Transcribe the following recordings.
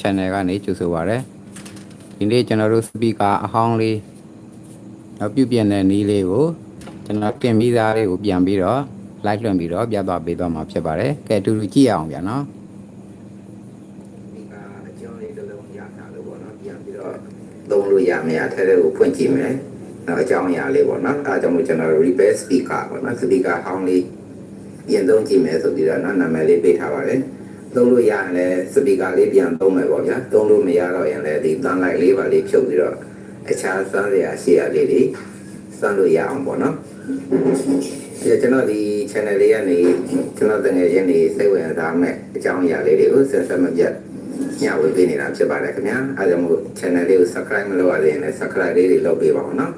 channel ကနေကြိုဆိုပါရစေဒီနေ့ကျွန်တော်တို့ speaker အဟောင်းလေးတော့ပြုပြင်တဲ့နည်းလေးကိုကျွန်တော်တင်ပြီးသားလေးကိုပြန်ပြီးတော့ live လွှင့်ပြီးတော့ပြသပေးသွားမှာဖြစ်ပါတယ်ကဲအတူတူကြည့်ရအောင်ဗျာနော်ဒီကအကြောင်းလေးတစ်လုံးရတာလို့ပေါ့နော်ပြန်ပြီးတော့သုံးလို့ရမရထဲထဲကိုဖွင့်ကြည့်မယ်နောက်အကြောင်းအရာလေးပေါ့နော်အဲဒါကြောင့်မို့ကျွန်တော် repair speaker ပေါ့နော် speaker ဟောင်းလေးပြန်သုံးကြည့်မယ်ဆိုပြီးတော့နော်နာမည်လေးပေးထားပါတယ် သုံးလို့ရရင်လည်း speaker လေးပြန်သုံးမယ်ပေါ့ဗျာသုံးလို့မရတော့ရင်လည်းဒီတန်းလိုက်လေးပါလေးဖြုတ်ပြီးတော့အခြားစမ်းစရာရှိရလေးတွေစမ်းလို့ရအောင်ပေါ့နော်ဒီကျွန်တော်ဒီ channel လေးကနေကျွန်တော်တကယ်ရင်းနေစိတ်ဝင်စားမဲ့အကြောင်းအရာလေးတွေကိုဆက်ဆက်မပြတ်ညဝေပေးနေတာဖြစ်ပါတယ်ခင်ဗျာအဲဒါကြောင့်မို့ channel လေးကို subscribe မလုပ်ရသေးရင်လည်း subscribe လေးတွေလုပ်ပေးပါဦးနော်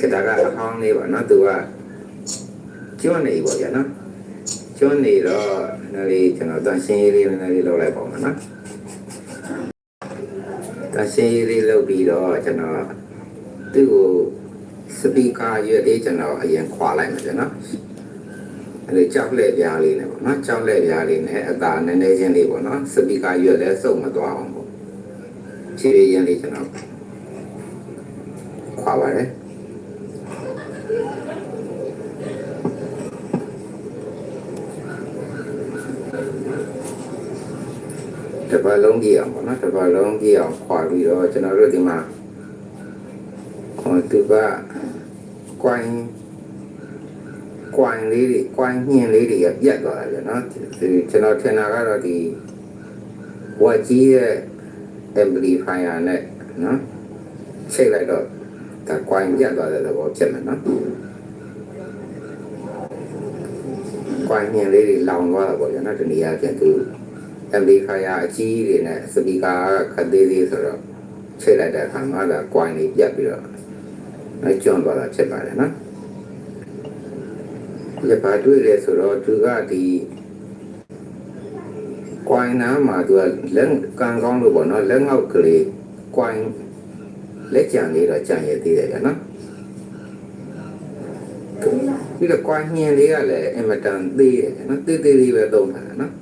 ကဒါကအဟောင်းလေးပါနော်သူကကျွန်းနေပေါ့ဗျာနော် ကျွန်းနေတော့နည်းလေးကျွန်တော်တန်ရှင်းရေးလေးနည်းနည်းလေးလုပ်လိုက်ပါဦးနော်တန်ရှင်းရေးလေးလုပ်ပြီးတော့ကျွန်တော်သူ့ကိုစပီကာရွက်လေးကျွန်တော်အရင်ခွာလိုက်မယ်ဗျာနော်အဲ့ဒီကြောက်လက်ပြားလေးနဲ့ပေါ့နော်ကြောက်လက်ပြားလေးနဲ့အသာနည်းနည်းချင်းလေးပေါ့နော်စပီကာရွက်လည်းစုံမသွားအောင်ပေါ့ခြေရင်းလေးကျွန်တော်ခွာပါတယ် ပတ်လုံးကြည့်အောင်ပေါ့နော်တစ်ပတ်လုံးကြည့်အောင်ခွာပြီးတော့ကျွန်တော်တို့ဒီမှာဟိုသူကကွိုင်းကွိုင်းလေးတွေကွိုင်းညှင်လေးတွေကပြတ်သွားတယ်ဗျနော်ဒီကျွန်တော်ထင်တာကတော့ဒီဝက်ကြီးရဲ့ amplifier နဲ့နော်ချိန်လိုက်တော့ဒါကွိုင်းပြတ်သွားတဲ့သဘောဖြစ်မယ်နော်ကွိုင်းညှင်လေးတွေလောင်သွားတာပေါ့ဗျနော်ဒီနေရာပြန်သူ amplifier အကြီးတွေနဲ့ speaker ကခက်သေးသေးဆိုတော့ချိန်လိုက်တဲ့အခါမှာဒါကွိုင်းလေးပြတ်ပြီးတော့အဲကျွန်းသွားတာဖြစ်ပါတယ်နော်ဒီဘာတွေ့လဲဆိုတော့သူကဒီကွိုင်းနားမှာသူကလက်ကန်ကောင်းလို့ပေါ့နော်လက်ငေါက်ကလေးကွိုင်းလက်ကြံလေးတော့ကြံရသေးတယ်ဗျနော်ဒီကကွိုင်းညင်လေးကလည်းအင်မတန်သေးတယ်နော်သေးသေးလေးပဲသုံးတာနော်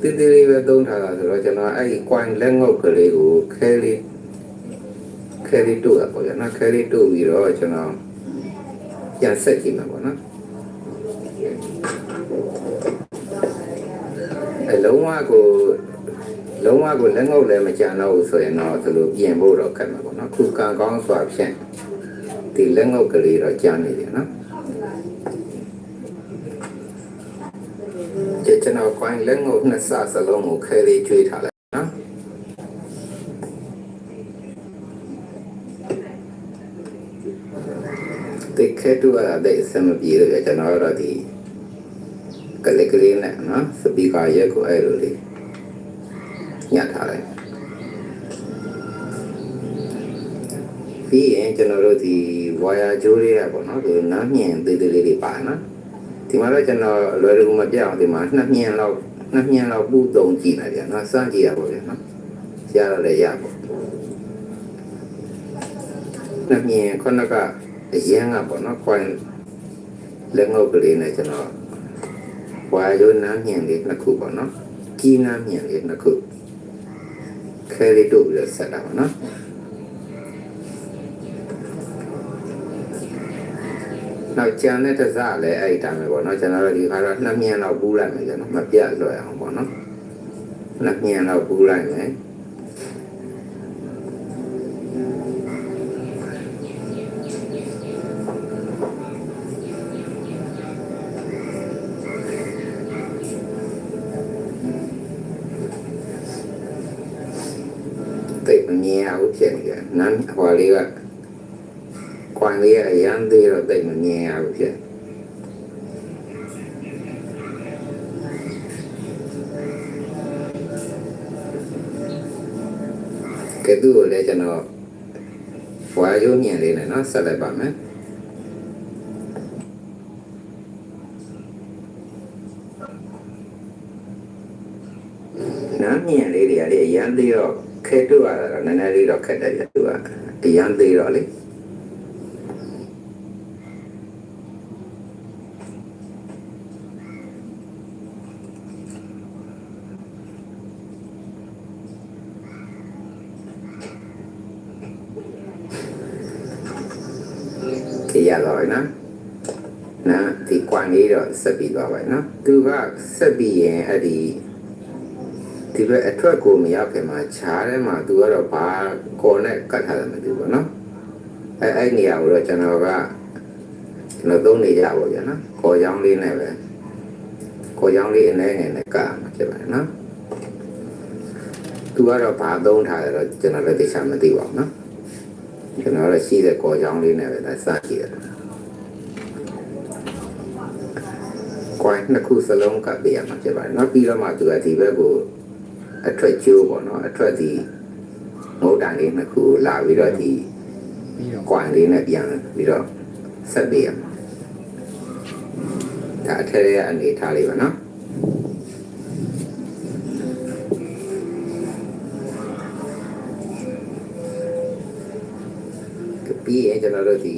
သေးသေးလေးပဲသုံးထားတာဆိုတော့ကျွန်တော်အဲ့ဒီကွိုင်းလက်ငေါက်ကလေးကိုခဲလေးခဲလေးတို့ရပေါ့ဗျနော်ခဲလေးတို့ပြီးတော့ကျွန်တော်ပြန်ဆက်ကြည့်မှာပေါ့နော်အလုံးဝကိုလုံးဝကိုလက်ငုပ်လည်းမကြံတော့ဘူးဆိုရင်တော့သူတို့ပြင်ဖို့တော့ခက်မှာပေါ့နော်ခုကံကောင်းစွာဖြင့်ဒီလက်ငုပ်ကလေးတော့ကြံနေတယ်နော် ကျကျွန်တော်ကိုင်းလက်ငုပ်နှစ်ဆစလုံးကိုခဲလေးကျွေးထားလိုက်နော်တိတ်ခဲတူရတဲ့အဆင်မပြေလို့ကျွန်တော်တို့ဒီကလေးကလေးနဲ့နော်စပီကာရက်ကိုအဲ့လိုလေးညှပ်ထားလိုက်ပြီးရင်ကျွန်တော်တို့ဒီဝါယာကြိုးလေးရပေါ့နော်ဒီနားမြင်သေးသေးလေးတွေပါနော် ဒီမှာတော့ကျွန်တော်လွယ်တကူမပြအောင်ဒီမှာနှစ်မြင်လောက်နှစ်မြင်လောက်ပူတုံကြည့်လိုက်ပြန်နော်စမ်းကြည့်ရပါဗျာနော်ရတော့လည်းရပါနှစ်မြင်ခုနကအရင်ကပေါ့နော်ခွိုင်းလက်ငုပ်ကလေးနဲ့ကျွန်တော်ဝါရုံနားမြင်လေးနှစ်ခုပေါ့နော်ကြီးနားမြင်လေးနှစ်ခုခဲလေးတို့ပြီးတော့ဆက်တာပေါ့နော် နောက်ကြံတဲ့တစလည်းအဲ့ဒီတိုင်းပဲပေါ့နော်ကျွန်တော်တို့ဒီခါတော့နှစ်မြင်လောက်ပူးလိုက်မယ်ကျွန်တော်မပြတ်လွယ်အောင်ပေါ့နော်နှစ်မြင်လောက်ပူးလိုက်မယ်တိတ်မမြင်အောင်ဖြစ်နေတယ်နန်းဟောလေးက ကွန်လေးကအရန်သေးတော့တိတ်မမြင်အောင်ဖြစ်ကဲသူ့ကိုလည်းကျွန်တော်ဝါရုံညင်လေးနဲ့နော်ဆက်လိုက်ပါမယ်နားမြင်လေးတွေကလေအရန်သေးတော့ခဲတူရတာနည်းနည်းလေးတော့ခက်တယ်ပြသူကအရန်သေးတော့လေ ဒီရတော့နော်နော်ဒီကွန်လေးတော့ဆက်ပြီးသွားပါနော်သူကဆက်ပြီးရင်အဲ့ဒီဒီဘက်အထွက်ကိုမရောက်ခင်မှာခြားထဲမှာသူကတော့ဘာကော်နဲ့ကတ်ထားတယ်မသိဘူးပေါ့နော်အဲအဲ့နေရာကိုတော့ကျွန်တော်ကကျွန်တော်သုံးနေကြပါဗျာနော်ကော်ချောင်းလေးနဲ့ပဲကော်ချောင်းလေးအနေငယ်နဲ့ကတ်မှာဖြစ်ပါတယ်နော်သူကတော့ဘာသုံးထားတယ်တော့ကျွန်တော်လည်းသိချာမသိပါဘူးနော် ကျွန်တော်လည်းရှိတဲ့ကော်ချောင်းလေးနဲ့ပဲဒါစကြည့်ရတယ်။ကွိုင်းနှစ်ခုစလုံးကပ်ပေးရမှာဖြစ်ပါတယ်။နောက်ပြီးတော့မှသူကဒီဘက်ကိုအထွက်ကျိုးပေါ့နော်။အထွက်ဒီငုတ်တန်လေးနှစ်ခုကိုလာပြီးတော့ဒီပြီးတော့ကွိုင်းလေးနဲ့ပြန်ပြီးတော့ဆက်ပေးရမှာ။ဒါအထက်ရဲ့အနေထားလေးပါနော်။ ရင်ကျွန်တော်တို့ဒီ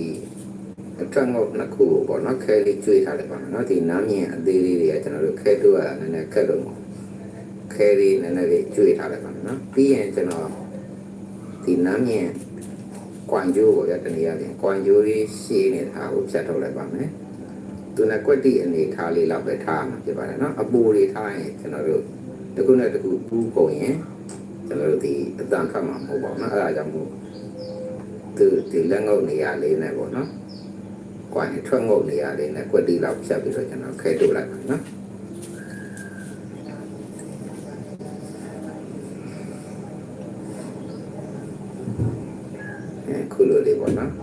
အထက်ငုတ်နှစ်ခုကိုပေါ့နော်ခဲလေးကျွေးထားတယ်ပေါ့နော်ဒီနားမြင်အသေးလေးတွေကကျွန်တော်တို့ခဲတို့ကနည်းနည်းခက်လို့ပေါ့ခဲလေးနည်းနည်းလေးကျွေးထားတယ်ပေါ့နော်ပြီးရင်ကျွန်တော်ဒီနားမြင်ကွမ်ဂျိုးကိုရတနည်းအားဖြင့်ကွမ်ဂျိုးလေးရှင်းနေတာကိုဖြတ်ထုတ်လိုက်ပါမယ်သူနဲ့ကွက်တိအနေထားလေးလောက်ပဲထားမှာဖြစ်ပါတယ်နော်အပူတွေထားရင်ကျွန်တော်တို့တစ်ခုနဲ့တစ်ခုပူးကုန်ရင်ကျွန်တော်တို့ဒီအတန်ဖတ်မှာမဟုတ်ပါဘူးနော်အဲ့ဒါကြောင့်မို့ သူဒီလက်ငုပ်နေရလေးနဲ့ပေါ့နော်။ကွာရင်ထွက်ငုပ်နေရလေးနဲ့ကွက်တီလောက်ဖြတ်ပြီးတော့ကျွန်တော်ခဲထုတ်လိုက်ပါနော်။အခုလိုလေးပေါ့နော်။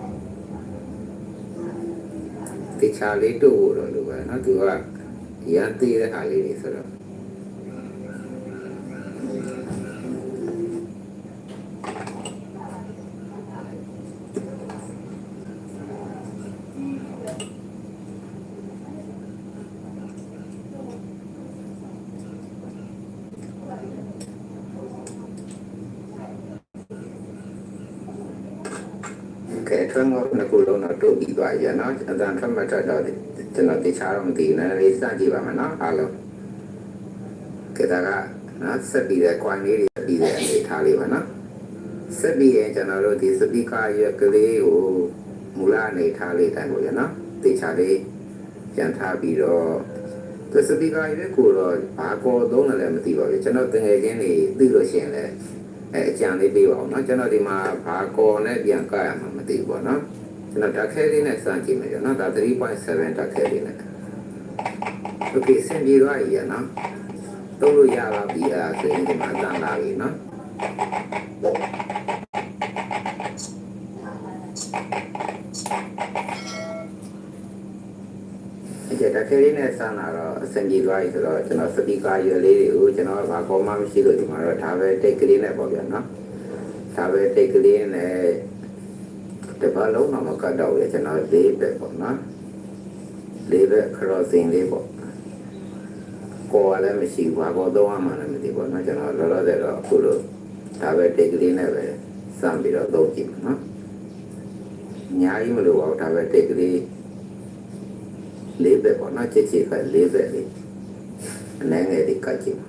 ဒီချာလေးတို့ဖို့တော့လိုပဲနော်။သူကရန်သေးတဲ့အားလေးတွေဆိုတော့ ကဲထွန်းကိုနှစ်ခုလုံးတော့တို့ပြီးသွားရနော်အတန်ထွက်မှထွက်တော့ကျွန်တော်တေချာတော့မသိဘူးနည်းနည်းလေးစကြည့်ပါမယ်နော်အားလုံးကဲဒါကနော်ဆက်ပြီးတဲ့ coin လေးတွေပြီးတဲ့အနေထားလေးပါနော်ဆက်ပြီးရင်ကျွန်တော်တို့ဒီ speaker ရဲ့ကလေးကိုမူလအနေထားလေးတိုင်းပေါ့ရနော်တေချာလေးပြန်ထားပြီးတော့သူ speaker ရဲ့ကိုတော့ဘာကောသုံးတယ်လည်းမသိပါဘူးကျွန်တော်တငယ်ချင်းတွေသိလို့ရှိရင်လည်း အဲအကြံလေးပေးပါအောင်နော်ကျွန်တော်ဒီမှာဘာကော်နဲ့ပြန်ကောက်ရမှာမသိဘူးပေါ့နော်ကျွန်တော်ဓာတ်ခဲလေးနဲ့စမ်းကြည့်မယ်ကျွန်တော်ဒါ3.7ဓာတ်ခဲလေးနဲ့ Okay ဆင်ပြေသွားပြီရနော်သုံးလို့ရပါပြီအဲဆိုရင်ဒီမှာတန်လာပြီနော် အဲ့ဒါဓာတ်ခဲလေးနဲ့စမ်းလာတော့အဆင်ပြေသွားပြီဆိုတော့ကျွန်တော်စပီကာရွယ်လေးတွေကိုကျွန်တော်ဘာကောမှမရှိလို့ဒီမှာတော့ဒါပဲတိတ်ကလေးနဲ့ပေါ့ဗျာနော်ဒါပဲတိတ်ကလေးနဲ့တပတ်လုံးတော့မကတ်တော့ဘူးကျွန်တော်လေးပဲပေါ့နော်လေးပဲ crossing လေးပေါ့ကိုယ်ကလည်းမရှိဘူးဘာကောတော့မှလည်းမသိဘူးနော်ကျွန်တော်လောလောဆယ်တော့အခုလို့ဒါပဲတိတ်ကလေးနဲ့ပဲစမ်းပြီးတော့သုံးကြည့်မယ်နော်အများကြီးမလိုပါဘူးဒါပဲတိတ်ကလေး လေးဘက်ပေါ့နော်ချစ်ချစ်ကလေးဘက်လေးအနည်းငယ်လေးကတ်ကြည့်ပါ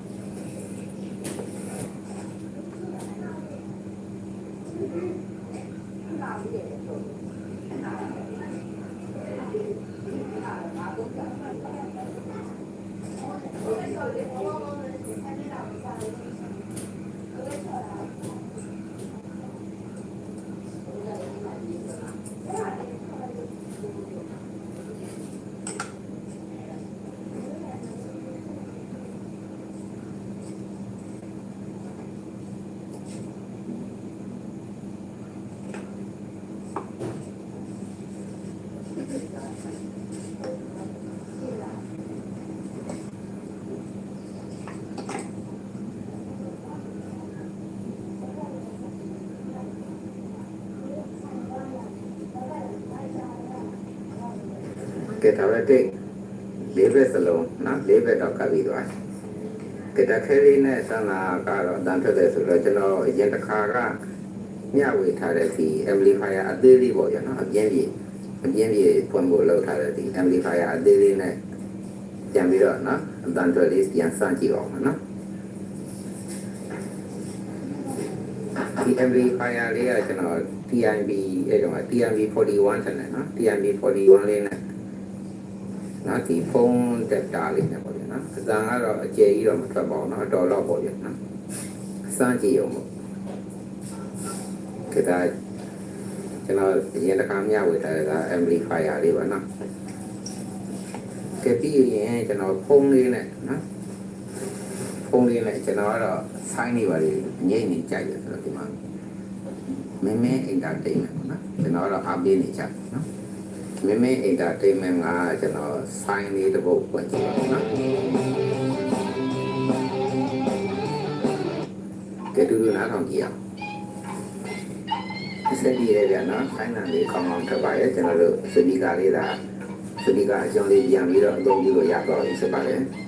ကဲဒါပဲတိတ်လေးဘက်စလုံးနော်လေးဘက်တော့ကပ်ပြီးသွားကဲတခဲလေးနဲ့ဆန္ဒကတော့တန်ထွက်တယ်ဆိုတော့ကျွန်တော်အရင်တစ်ခါကမျှဝေထားတဲ့ဒီ amplifier အသေးလေးပေါ့ရနော်အပြင်းပြေအပြင်းပြေဖွင့်ဖို့လောက်ထားတဲ့ဒီ amplifier အသေးလေးနဲ့ပြန်ပြီးတော့နော်အတန်ထွက်လေးပြန်စကြည့်အောင်နော်ဒီဒီ amplifier လေးကကျွန်တော် TIB အဲ့တော့ TIB 41ထင်တယ်နော် TIB 41လေးနဲ့ နော်ဒီဖုန်းတက်တာလေးနဲ့ပေါ့ဗျာနော်အစံကတော့အကျယ်ကြီးတော့မထွက်ပါဘူးနော်အတော်တော့ပေါ့ဗျာနော်စမ်းကြည့်အောင်ပေါ့ကဒါကျွန်တော်အရင်တစ်ခါမျှဝေထားတာ amplifier လေးပါနော်ကပြီးရင်ကျွန်တော်ဖုန်းလေးနဲ့နော်ဖုန်းလေးနဲ့ကျွန်တော်ကတော့ဆိုင်းနေပါလေငိမ့်နေကြိုက်တယ်ဆိုတော့ဒီမှာမင်းမင်း entertainment ပေါ့နော်ကျွန်တော်တော့အားပေးနေကြတယ်နော် မင်းမင်း entertainment ကကျွန်တော် sign လေးတစ်ပုဒ်ပွင့်ကြည့်ပါမယ်နော်ကဲတူတူနားထောင်ကြည့်အောင်စက်ကြီးရဲ့ဗျာနော် sign နာလေးကောင်းကောင်းထပ်ပါရဲ့ကျွန်တော်တို့စပီကာလေးဒါစပီကာအကြောင်းလေးပြန်ပြီးတော့အသုံးပြုလို့ရတော့ပြီစပါလေကဲ